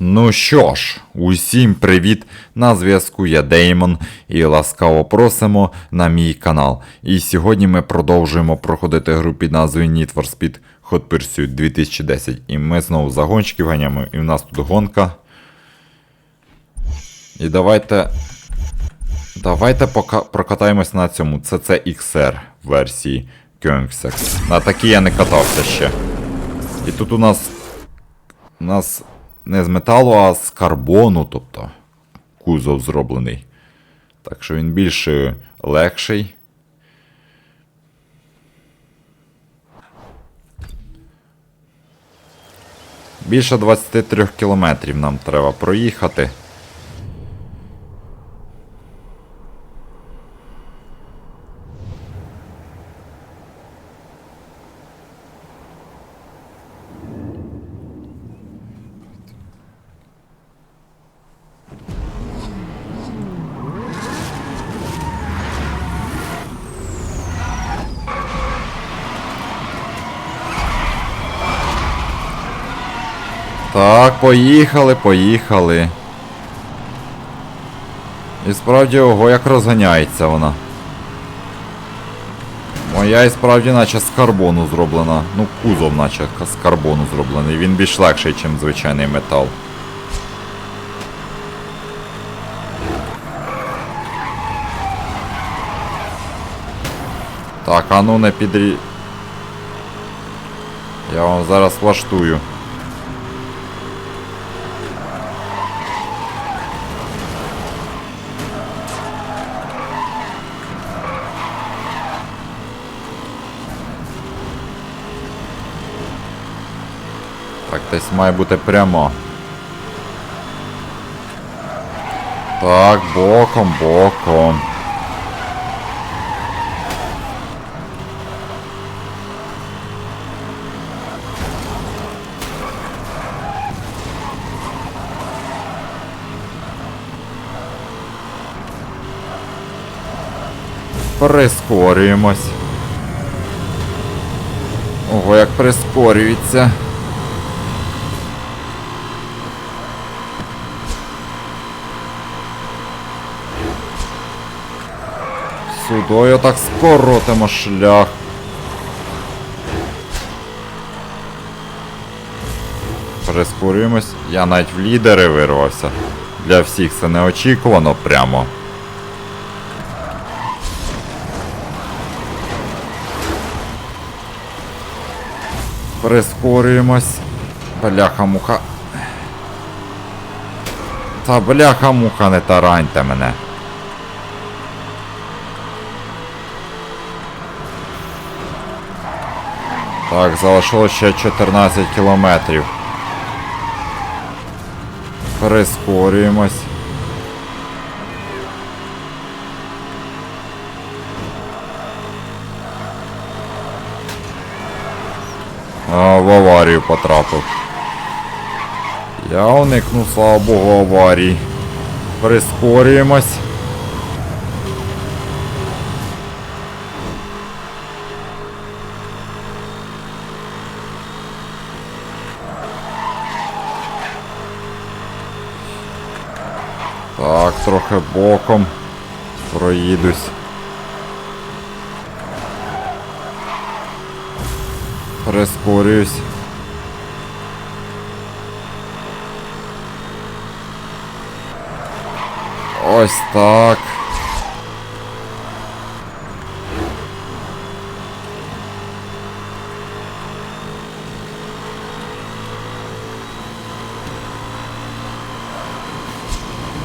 Ну що ж, усім привіт! На зв'язку я Деймон і ласкаво просимо на мій канал. І сьогодні ми продовжуємо проходити гру під назвою Need for Speed Hot Pursuit 2010. І ми знову за гонщиків ганяємо, і в нас тут гонка. І давайте. Давайте пока прокатаємось на цьому CCXR версії Koenigsegg. На такій я не катався ще. І тут у нас. У нас не з металу, а з карбону, тобто кузов зроблений. Так що він більш легший. Більше 23 кілометрів нам треба проїхати. Так, поїхали, поїхали. І справді ого, як розганяється вона. Моя і справді наче з карбону зроблена. Ну, кузов наче з карбону зроблений. Він більш легший, ніж звичайний метал. Так, а ну не підрі... Я вам зараз влаштую. Так, десь має бути прямо. Так, боком, боком. Прискорюємось. Ого, як прискорюється. Сюдою так скоротимо шлях. Прискорюємось. Я навіть в лідери вирвався. Для всіх це неочікувано прямо. Прискорюємось. Бляха-муха. Та бляха-муха, не тараньте мене. Так, залишилось ще 14 кілометрів. Прискорюємось. А, в аварію потрапив. Я уникнув, слава Богу, аварії. Прискорюємось. Так, трохи боком проїдусь. Прискорююсь. Ось так.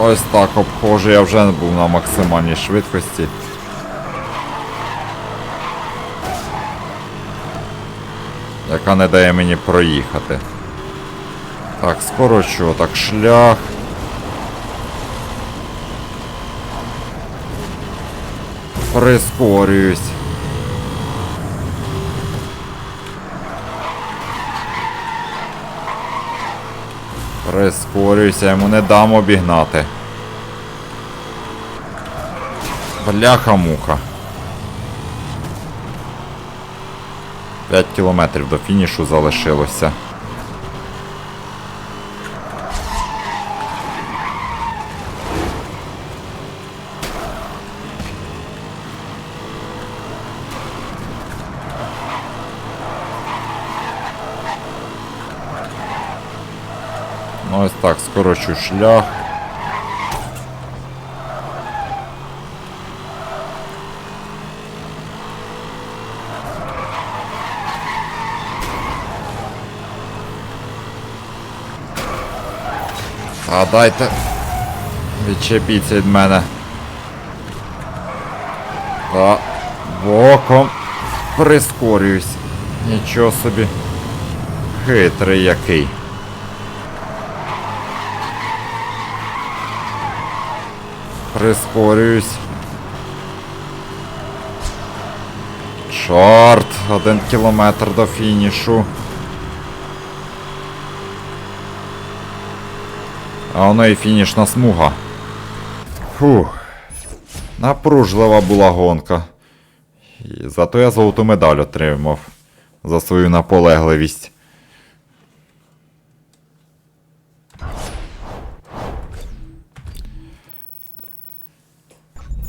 Ось так обходжу, я вже був на максимальній швидкості. Яка не дає мені проїхати. Так, скорочу так шлях. Прискорююсь. Прискорююся, я йому не дам обігнати. Бляха-муха. 5 кілометрів до фінішу залишилося. Ну ось так, скорочу шлях. А дайте. Відчепіться від мене. Та боком прискорююсь. Нічого собі. Хитрий який. Прискорююсь. Чорт, один кілометр до фінішу. А воно і фінішна смуга. Фух. Напружлива була гонка. І зато я золоту медаль отримав за свою наполегливість.